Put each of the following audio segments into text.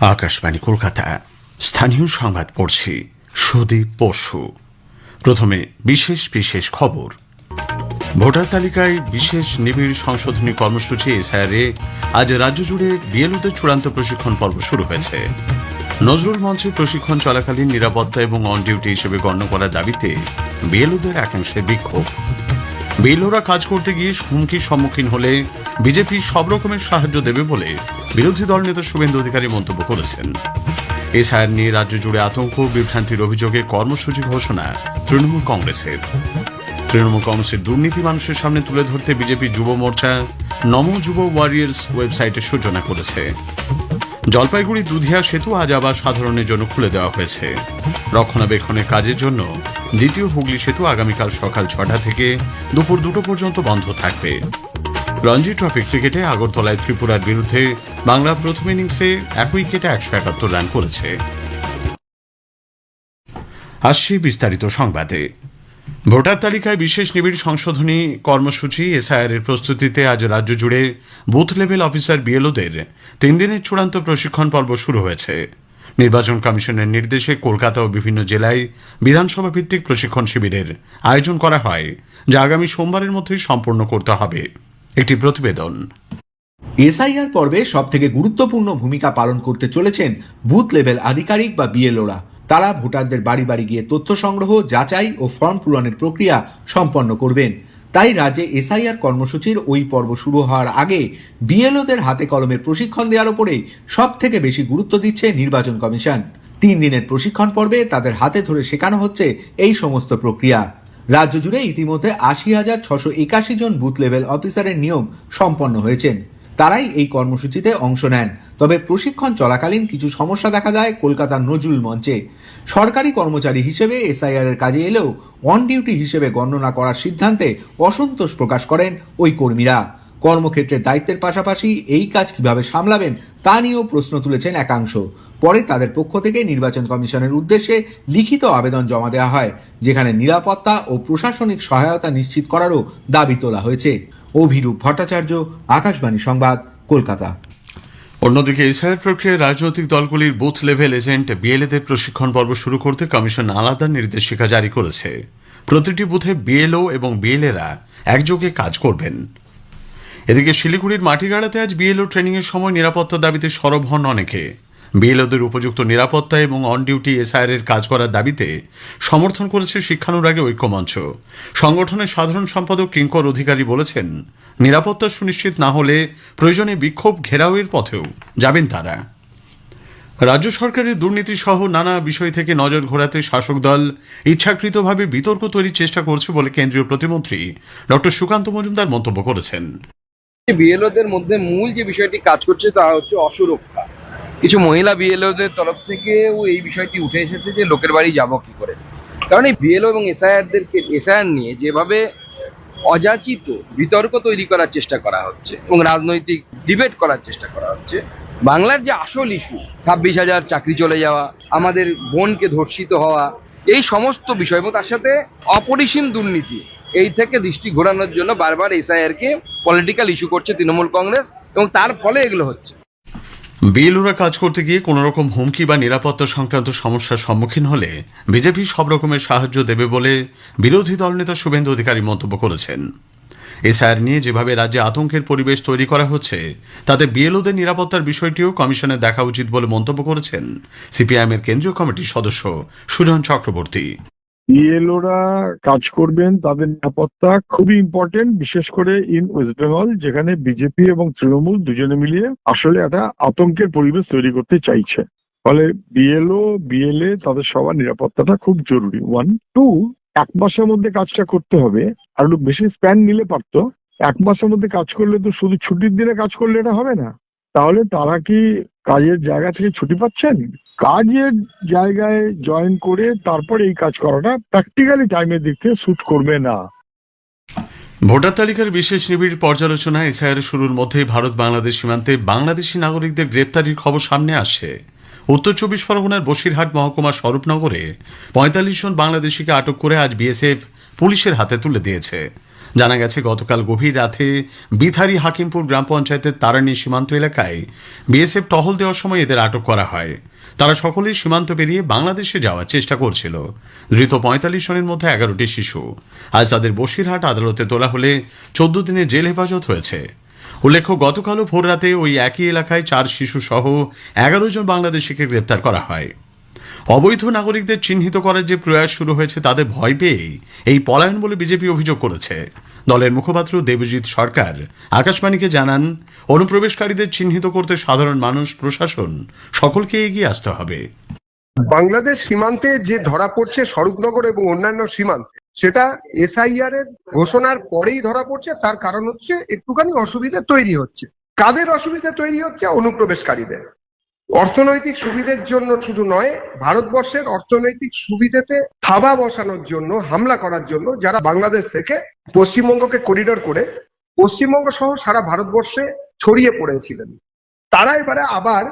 আকাশবাণী কলকাতা। স্থানীয় সংবাদ পড়ছি সুদীপ পশু প্রথমে বিশেষ বিশেষ খবর। ভোটার তালিকায় বিশেষ নিবিড় সংশোধনী কর্মসূচি এসআইআরে। আজ রাজ্য জুড়ে বিএলওদের চূড়ান্ত প্রশিক্ষণ পর্ব শুরু হয়েছে। নজরুল মঞ্চে প্রশিক্ষণ চলাকালীন নিরাপত্তা এবং অন ডিউটি হিসেবে গণ্য করার দাবিতে বিএলওদের একাংশের বিক্ষোভ। বিএলওরা কাজ করতে গিয়ে হুমকির সম্মুখীন হলে বিজেপি সব রকমের সাহায্য দেবে বলে বিরোধী দল নেতা শুভেন্দু অধিকারী মন্তব্য করেছেন। এসআইআর নিয়ে রাজ্য জুড়ে আতঙ্ক, বিভ্রান্তির অভিযোগে কর্মসূচি ঘোষণা তৃণমূল কংগ্রেসের। তৃণমূল কংগ্রেসের দুর্নীতি মানুষের সামনে তুলে ধরতে বিজেপি যুব মোর্চা নম যুব ওয়ারিয়ার্স ওয়েবসাইটে সূচনা করেছে। জলপাইগুড়ি দুধিয়া সেতু আজ আবার সাধারণের জন্য খুলে দেওয়া হয়েছে। রক্ষণাবেক্ষণের কাজের জন্য দ্বিতীয় হুগলি সেতু আগামীকাল সকাল ছটা থেকে দুপুর দুটো পর্যন্ত বন্ধ থাকবে। রঞ্জি ট্রফি ক্রিকেটে আগরতলায় ত্রিপুরার বিরুদ্ধে বাংলা প্রথম ইনিংসে এক উইকেটে একশো একাত্তর রান করেছে। আসছি বিস্তারিত সংবাদে। ভোটার তালিকায় বিশেষ নিবিড় সংশোধনী কর্মসূচি এসআইআর এর প্রস্তুতিতে আজ রাজ্য জুড়ে বুথ লেভেল অফিসার বিএলওদের তিন দিনের চূড়ান্ত প্রশিক্ষণ পর্ব শুরু হয়েছে। নির্বাচন কমিশনের নির্দেশে কলকাতা ও বিভিন্ন জেলায় বিধানসভা ভিত্তিক প্রশিক্ষণ শিবিরের আয়োজন করা হয়, যা আগামী সোমবারের মধ্যেই সম্পূর্ণ করতে হবে। একটি প্রতিবেদন। এসআইআর পর্বে সব থেকে গুরুত্বপূর্ণ ভূমিকা পালন করতে চলেছেন বুথ লেভেল আধিকারিক বা বিএলওরা। তারা ভোটারদের বাড়ি বাড়ি গিয়ে তথ্য সংগ্রহ, যাচাই ও ফর্ম পূরণের প্রক্রিয়া সম্পন্ন করবেন। তাই রাজ্যে এসআইআর কর্মসূচির ওই পর্ব শুরু হওয়ার আগে বিএলওদের হাতে কলমে প্রশিক্ষণ দেওয়ার উপরে সব থেকে বেশি গুরুত্ব দিচ্ছে নির্বাচন কমিশন। তিন দিনের প্রশিক্ষণ পর্বে তাদের হাতে ধরে শেখানো হচ্ছে এই সমস্ত প্রক্রিয়া। রাজ্য জুড়ে ইতিমধ্যে আশি হাজার ছশো একাশি জন বুথ লেভেল অফিসারের নিয়োগ সম্পন্ন হয়েছেন। তারাই এই কর্মসূচিতে অংশ নেন। তবে প্রশিক্ষণ চলাকালীন কিছু সমস্যা দেখা দেয় কলকাতার নজরুল মঞ্চে। সরকারি কর্মচারী হিসেবে এসআইআর এর কাজে এলেও অন ডিউটি হিসেবে গণনা করার সিদ্ধান্তে অসন্তোষ প্রকাশ করেন ওই কর্মীরা। কর্মক্ষেত্রের দায়িত্বের পাশাপাশি এই কাজ কীভাবে সামলাবেন তা নিয়েও প্রশ্ন তুলেছেন একাংশ। পরে তাদের পক্ষ থেকে নির্বাচন কমিশনের উদ্দেশ্যে লিখিত আবেদন জমা দেওয়া হয়, যেখানে নিরাপত্তা ও প্রশাসনিক সহায়তা নিশ্চিত করারও দাবি তোলা হয়েছে। অভিরূপ ভট্টাচার্য, আকাশবাণী সংবাদ, কলকাতা। অন্যদিকে এসআইআর প্রক্রিয়ায় রাজনৈতিক দলগুলির বুথ লেভেল এজেন্ট বিএলএদের প্রশিক্ষণ পর্ব শুরু করতে কমিশন আলাদা নির্দেশিকা জারি করেছে। প্রতিটি বুথে বিএলও এবং বিএলএরা একযোগে কাজ করবেন। এদিকে শিলিগুড়ির মাটিগাড়াতে আজ বিএলও ট্রেনিং এর সময় নিরাপত্তা দাবিতে সরব হন অনেকে। বিএলওদের উপযুক্ত নিরাপত্তা এবং অন ডিউটি এসআইআর এর কাজ করার দাবিতে সমর্থন করেছে শিক্ষানুরাগে ঐক্যমঞ্চ। সংগঠনের সাধারণ সম্পাদক কিঙ্কর অধিকারী বলেছেন, নিরাপত্তা সুনিশ্চিত না হলে প্রয়োজনে বিক্ষোভ ঘেরাওয়ের পথেও যাবেন তারা। রাজ্য সরকারের দুর্নীতি সহ নানা বিষয় থেকে নজর ঘোরাতে শাসক দল ইচ্ছাকৃতভাবে বিতর্ক তৈরির চেষ্টা করছে বলে কেন্দ্রীয় প্রতিমন্ত্রী ডক্টর সুকান্ত মজুমদার মন্তব্য করেছেন। বিএলওদের মধ্যে মূল যে বিষয়টি কাজ করছে তা হচ্ছে অসুরক্ষা। কিছু মহিলা বিএলওদের তরফ থেকেও এই বিষয়টি উঠে এসেছে যে লোকের বাড়ি যাব কি করে। কারণ এই বিএলও এবং এসআইআরদেরকে, এসআইআর নিয়ে যেভাবে অযাচিত বিতর্ক তৈরি করার চেষ্টা করা হচ্ছে এবং রাজনৈতিক ডিবেট করার চেষ্টা করা হচ্ছে, বাংলার যে আসল ইস্যু ছাব্বিশ হাজার চাকরি চলে যাওয়া, আমাদের বোনকে ধর্ষিত হওয়া, এই সমস্ত বিষয় এবং তার সাথে অপরিসীম দুর্নীতি, এই থেকে দৃষ্টি ঘোরানোর জন্য বারবার এসআইআর কে পলিটিক্যাল ইস্যু করছে তৃণমূল কংগ্রেস এবং তার ফলে এগুলো হচ্ছে। বিএলওরা কাজ করতে গিয়ে কোনো রকম হুমকি বা নিরাপত্তা সংক্রান্ত সমস্যার সম্মুখীন হলে বিজেপি সব রকমের সাহায্য দেবে বলে বিরোধী দলনেতা শুভেন্দু অধিকারী মন্তব্য করেছেন। এসআইআর নিয়ে যেভাবে রাজ্যে আতঙ্কের পরিবেশ তৈরি করা হচ্ছে, তাতে বিএলওদের নিরাপত্তার বিষয়টিও কমিশনের দেখা উচিত বলে মন্তব্য করেছেন সিপিআইএম এর কেন্দ্রীয় কমিটির সদস্য সুজন চক্রবর্তী। বিএলওরা কাজ করবেন, তাদের নিরাপত্তা খুবই ইম্পর্টেন্ট বিশেষ করে ইন ওয়েস্ট বেঙ্গল যেখানে বিজেপি এবং তৃণমূল দুজনে মিলিয়ে আসলে একটা আতঙ্কের পরিবেশ তৈরি করতে চাইছে। ফলে বিএলও বিএলএ তাদের সবার নিরাপত্তাটা খুব জরুরি। ওয়ান টু এক মাসের মধ্যে কাজটা করতে হবে। আর একটু বেশি স্প্যান নিলে পারতো। এক মাসের মধ্যে কাজ করলে তো শুধু ছুটির দিনে কাজ করলে এটা হবে না। তাহলে তারা কি কাজের জায়গা থেকে ছুটি পাচ্ছেন? কাজের জায়গায় জয়েন করে তারপরে এই কাজ করাটা প্র্যাকটিক্যালি টাইমের দিক থেকে স্যুট করবে না। ভোটার তালিকার বিশেষ নিবিড় পর্যালোচনা এসআইআর শুরুর মধ্যেই ভারত বাংলাদেশ সীমান্তে বাংলাদেশি নাগরিকদের গ্রেপ্তারির খবর সামনে আসছে উত্তর চব্বিশ পরগনার বসিরহাট মহকুমার স্বরূপনগরে পঁয়তাল্লিশ জন বাংলাদেশিকে আটক করে আজ বিএসএফ পুলিশের হাতে তুলে দিয়েছে। জানা গেছে, গতকাল গভীর রাতে বিথারি হাকিমপুর গ্রাম পঞ্চায়েতের তারানি সীমান্ত এলাকায় বিএসএফ টহল দেওয়ার সময় এদের আটক করা হয়। তারা সকলেই সীমান্ত পেরিয়ে বাংলাদেশে যাওয়ার চেষ্টা করছিল। ধৃত পঁয়তাল্লিশ জনের মধ্যে এগারোটি শিশু। আজ তাদের বসিরহাট আদালতে তোলা হলে চোদ্দ দিনের জেল হেফাজত হয়েছে। উল্লেখ্য, গতকালও ভোররাতে ওই একই এলাকায় চার শিশু সহ এগারো জন বাংলাদেশিকে গ্রেপ্তার করা হয়। অবৈধ নাগরিকদের চিহ্নিত করার যে প্রয়াস শুরু হয়েছে, তাদের ভয় পেয়েই এই পলায়ন বলে বিজেপি অভিযোগ করেছে। দলের মুখপাত্র দেবজিৎ সরকার আকাশবাণীকে জানান, অনুপ্রবেশকারীদের চিহ্নিত করতে সাধারণ মানুষ, প্রশাসন সকলকে এগিয়ে আসতে হবে। বাংলাদেশ সীমান্তে যে ধরা পড়ছে, স্বরূপনগর এবং অন্যান্য সীমান্তে, সেটা এসআইআর এর ঘোষণার পরেই ধরা পড়ছে। তার কারণ হচ্ছে, একটুখানি অসুবিধা তৈরি হচ্ছে। কাদের অসুবিধা তৈরি হচ্ছে? অনুপ্রবেশকারীদের। অর্থনৈতিক সুবিধের জন্য শুধু নয়, ভারতবর্ষের অর্থনৈতিক সুবিধেতে থাবা বসানোর জন্য, হামলা করার জন্য যারা বাংলাদেশ থেকে পশ্চিমবঙ্গকে করিডোর করে পশ্চিমবঙ্গ সহ সারা ভারতবর্ষে ছড়িয়ে পড়েছিলেন, তারা এবারে আবার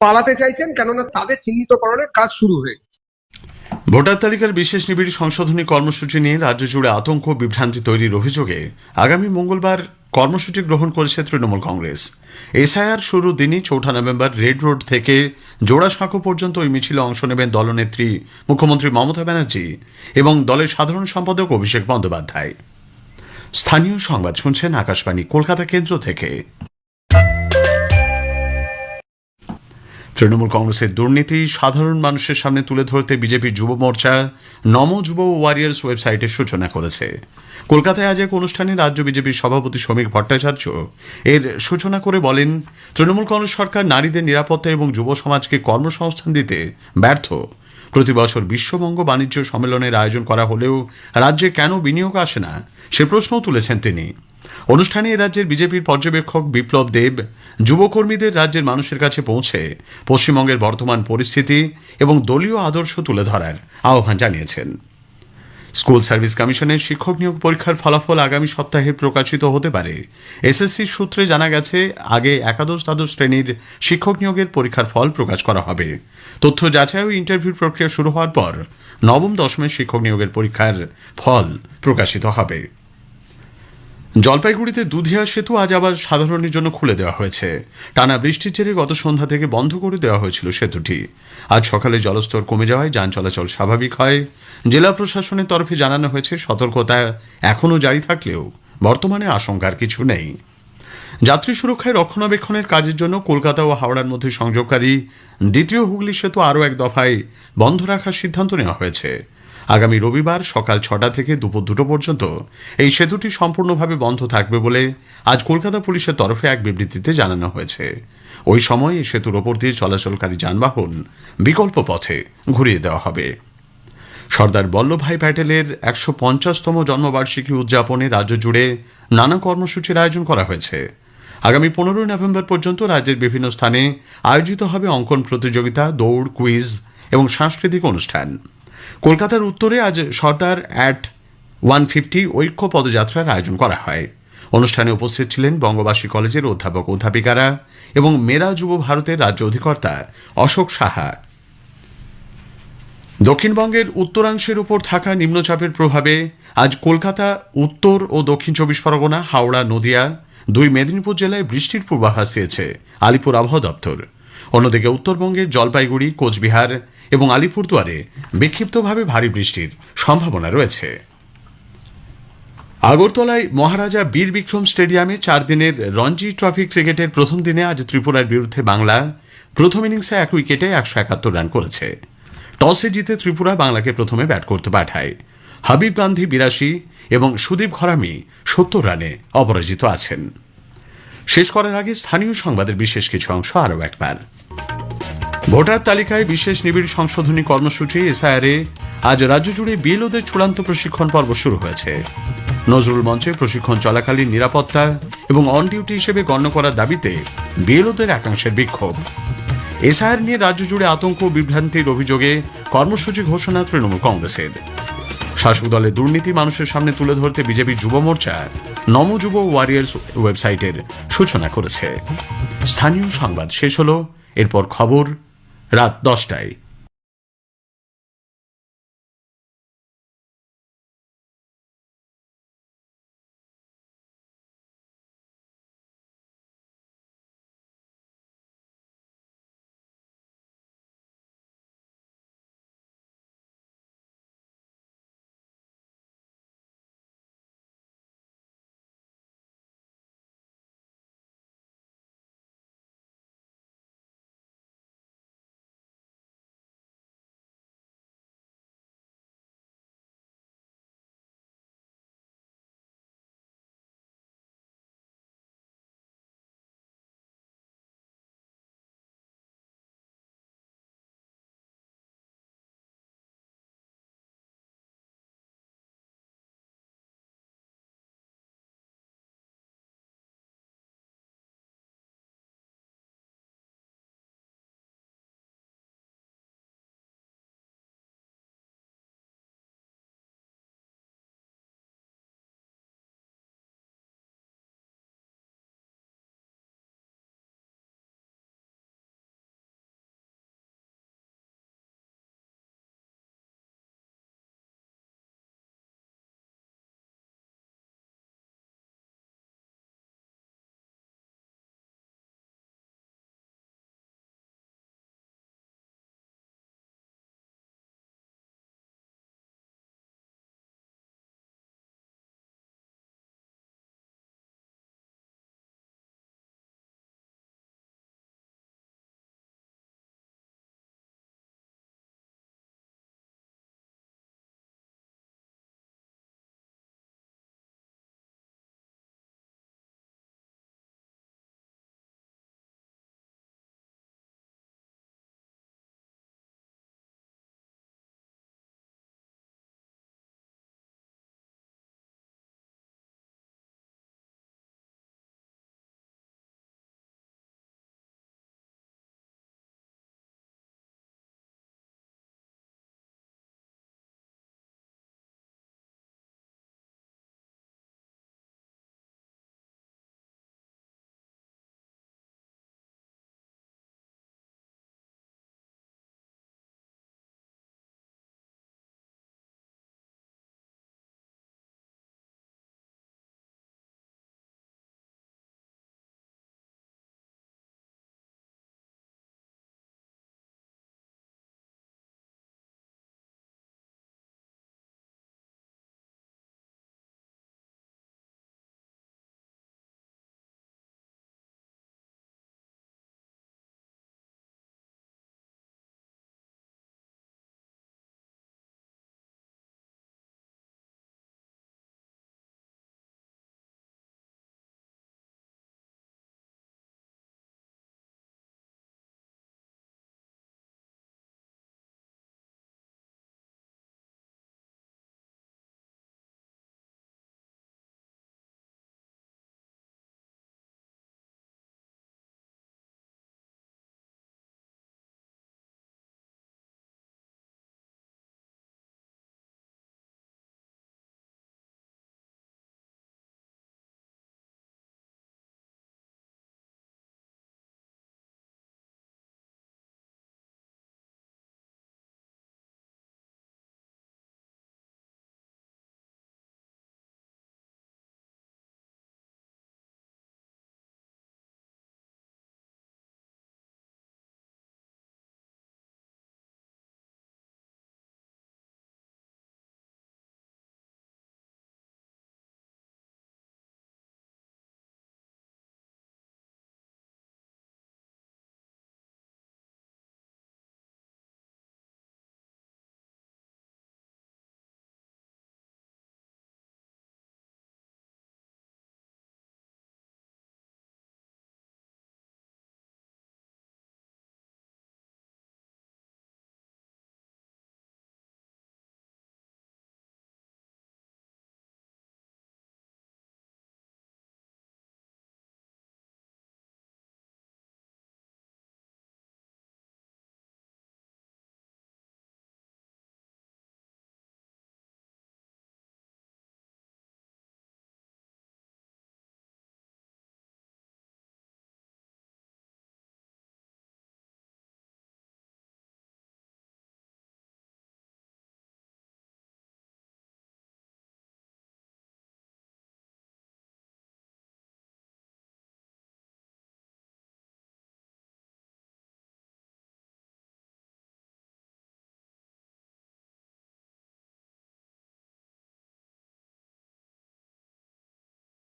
পালাতে চাইছেন কেননা তাদের চিহ্নিতকরণের কাজ শুরু হয়ে। ভোটার তালিকার বিশেষ নিবিড় সংশোধনী কর্মসূচি নিয়ে রাজ্য জুড়ে আতঙ্ক বিভ্রান্তি তৈরির অভিযোগে আগামী মঙ্গলবার কর্মসূচি গ্রহণ করেছে তৃণমূল কংগ্রেস। এসআইআর শুরু দিনই চৌঠা নভেম্বর রেড রোড থেকে জোড়াসাঁকো পর্যন্ত ওই মিছিলে অংশ নেবেন দলনেত্রী মুখ্যমন্ত্রী মমতা ব্যানার্জি এবং দলের সাধারণ সম্পাদক অভিষেক বন্দ্যোপাধ্যায়। স্থানীয় সংবাদ শুনছেন আকাশবাণী, কলকাতা কেন্দ্র থেকে। তৃণমূল কংগ্রেসের দুর্নীতি সাধারণ মানুষের সামনে তুলে ধরতে বিজেপি যুব মোর্চা নম যুব ওয়ারিয়ার্স ওয়েবসাইটের সূচনা করেছে। কলকাতায় আজ এক অনুষ্ঠানে রাজ্য বিজেপির সভাপতি শ্রমিক ভট্টাচার্য এর সূচনা করে বলেন, তৃণমূল কংগ্রেস সরকার নারীদের নিরাপত্তা এবং যুব সমাজকে কর্মসংস্থান দিতে ব্যর্থ। প্রতি বছর বিশ্ববঙ্গ বাণিজ্য সম্মেলনের আয়োজন করা হলেও রাজ্যে কেন বিনিয়োগ আসে না? সে প্রশ্নও তুলেছেন তিনি। অনুষ্ঠানে রাজ্যের বিজেপির পর্যবেক্ষক বিপ্লব দেব, যুবকর্মীদের রাজ্যের মানুষের কাছে পৌঁছে পশ্চিমবঙ্গের বর্তমান পরিস্থিতি এবং দলীয় আদর্শ তুলে ধরার আহ্বান জানিয়েছেন। স্কুল সার্ভিস কমিশনের শিক্ষক নিয়োগ পরীক্ষার ফলাফল আগামী সপ্তাহে প্রকাশিত হতে পারে। এসএসসি সূত্রে জানা গেছে, আগে একাদশ দ্বাদশ শ্রেণির শিক্ষক নিয়োগের পরীক্ষার ফল প্রকাশ করা হবে। তথ্য যাচাই ও ইন্টারভিউ প্রক্রিয়া শুরু হওয়ার পর নবম দশমের শিক্ষক নিয়োগের পরীক্ষার ফল প্রকাশিত হবে। জলপাইগুড়িতে দুধিয়া সেতু আজ আবার সাধারণের জন্য খুলে দেওয়া হয়েছে। টানা বৃষ্টির জেরে গত সন্ধ্যা থেকে বন্ধ করে দেওয়া হয়েছিল সেতুটি। আজ সকালে জলস্তর কমে যাওয়ায় যান চলাচল স্বাভাবিক হয়। জেলা প্রশাসনের তরফে জানানো হয়েছে, সতর্কতা এখনও জারি থাকলেও বর্তমানে আশঙ্কার কিছু নেই। যাত্রী সুরক্ষায় রক্ষণাবেক্ষণের কাজের জন্য কলকাতা ও হাওড়ার মধ্যে সংযোগকারী দ্বিতীয় হুগলি সেতু আরও এক দফায় বন্ধ রাখার সিদ্ধান্ত নেওয়া হয়েছে। আগামী রবিবার সকাল ছটা থেকে দুপুর দুটো পর্যন্ত এই সেতুটি সম্পূর্ণভাবে বন্ধ থাকবে বলে আজ কলকাতা পুলিশের তরফে এক বিবৃতিতে জানানো হয়েছে। ওই সময় এই সেতুর ওপর দিয়ে চলাচলকারী যানবাহন বিকল্প পথে ঘুরিয়ে দেওয়া হবে। সর্দার বল্লভভাই প্যাটেলের একশো পঞ্চাশতম জন্মবার্ষিকী উদযাপনে রাজ্য জুড়ে নানা কর্মসূচির আয়োজন করা হয়েছে। আগামী পনেরোই নভেম্বর পর্যন্ত রাজ্যের বিভিন্ন স্থানে আয়োজিত হবে অঙ্কন প্রতিযোগিতা, দৌড়, কুইজ এবং সাংস্কৃতিক অনুষ্ঠান। কলকাতার উত্তরে আজ সর্দার অ্যাট ওয়ান ফিফটি ঐক্য পদযাত্রার আয়োজন করা হয়। অনুষ্ঠানে উপস্থিত ছিলেন বঙ্গবাসী কলেজের অধ্যাপক অধ্যাপিকারা এবং মেরা যুব ভারতের রাজ্য অধিকর্তা অশোক সাহা। দক্ষিণবঙ্গের উত্তরাংশের উপর থাকা নিম্নচাপের প্রভাবে আজ কলকাতা, উত্তর ও দক্ষিণ চব্বিশ পরগনা, হাওড়া, নদিয়া, দুই মেদিনীপুর জেলায় বৃষ্টির পূর্বাভাস দিয়েছে আলিপুর আবহাওয়া দপ্তর। অন্যদিকে উত্তরবঙ্গের জলপাইগুড়ি, কোচবিহার এবং আলিপুরদুয়ারে বিক্ষিপ্তভাবে ভারী বৃষ্টির সম্ভাবনা রয়েছে। আগরতলায় মহারাজা বীর বিক্রম স্টেডিয়ামে চার দিনের রঞ্জি ট্রফি ক্রিকেটের প্রথম দিনে আজ ত্রিপুরার বিরুদ্ধে বাংলা প্রথম ইনিংসে এক উইকেটে একশো একাত্তর রান করেছে। টসে জিতে ত্রিপুরা বাংলাকে প্রথমে ব্যাট করতে পাঠায়। হাবিব গান্ধী বিরাশি এবং সুদীপ ঘরামি সত্তর রানে অপরাজিত আছেন। শেষ করার আগে স্থানীয় সংবাদের বিশেষ কিছু অংশ আরও একবার। ভোটার তালিকায় বিশেষ নিবিড় সংশোধনী কর্মসূচি, এসআইআরে। আজ রাজ্য জুড়ে বিএলওদের চূড়ান্ত প্রশিক্ষণ পর্ব শুরু হয়েছে। নজরুল মঞ্চে প্রশিক্ষণ চলাকালীন নিরাপত্তা এবং অন ডিউটি হিসেবে গণ্য করার দাবিতে বিএলওদের একাংশের বিক্ষোভ। এসআইআর নিয়ে রাজ্য জুড়ে আতঙ্ক বিভ্রান্তির অভিযোগে কর্মসূচি ঘোষণা তৃণমূল কংগ্রেসের। শাসক দলের দুর্নীতি মানুষের সামনে তুলে ধরতে বিজেপি যুব মোর্চা নম যুব ওয়ারিয়ার্স ওয়েবসাইটের সূচনা করেছে। স্থানীয় সংবাদ শেষ হলো, এরপর খবর রাত দশটায়।